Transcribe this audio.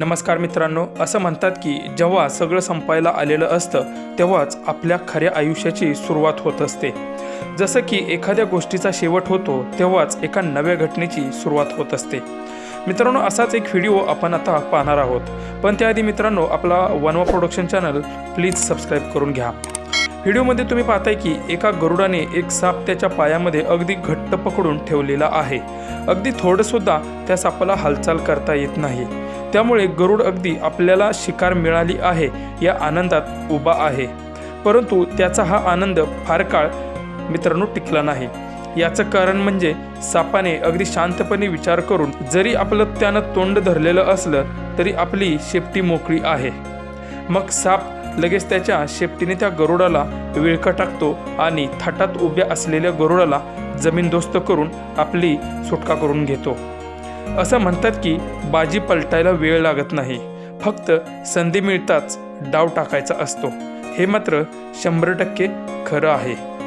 नमस्कार मित्रांनो असं म्हणतात की जेव्हा सगळं संपायला आलेलं असतं तेव्हाच आपल्या खऱ्या आयुष्याची सुरुवात होत असते. जसं की एखाद्या गोष्टीचा शेवट होतो तेव्हाच एका नव्या घटनेची सुरुवात होत असते. मित्रांनो असाच एक व्हिडिओ आपण आता पाहणार आहोत. पण त्याआधी मित्रांनो आपला वनवा प्रोडक्शन चॅनल प्लीज सबस्क्राईब करून घ्या. व्हिडिओमध्ये तुम्ही पाहताय की एका गरुडाने एक साप त्याच्या पायामध्ये अगदी घट्ट पकडून ठेवलेला आहे. अगदी थोडंसुद्धा त्या सापाला हालचाल करता येत नाही. त्यामुळे गरुड अगदी आपल्याला शिकार मिळाली आहे या आनंदात उभा आहे. परंतु त्याचा हा आनंद फार काळ मित्रांनो टिकला नाही. याचं कारण म्हणजे सापाने अगदी शांतपणे विचार करून जरी आपलं त्यानं तोंड धरलेलं असलं तरी आपली शेपटी मोकळी आहे. मग साप लगेच त्याच्या शेपटीने त्या गरुडाला विळखा टाकतो आणि थाटात उभ्या असलेल्या गरुडाला जमीनदोस्त करून आपली सुटका करून घेतो. असं म्हणतात की बाजी पलटायला वेळ लागत नाही. फक्त संधी मिळताच डाव टाकायचा असतो. हे मात्र शंभर टक्के खरं आहे.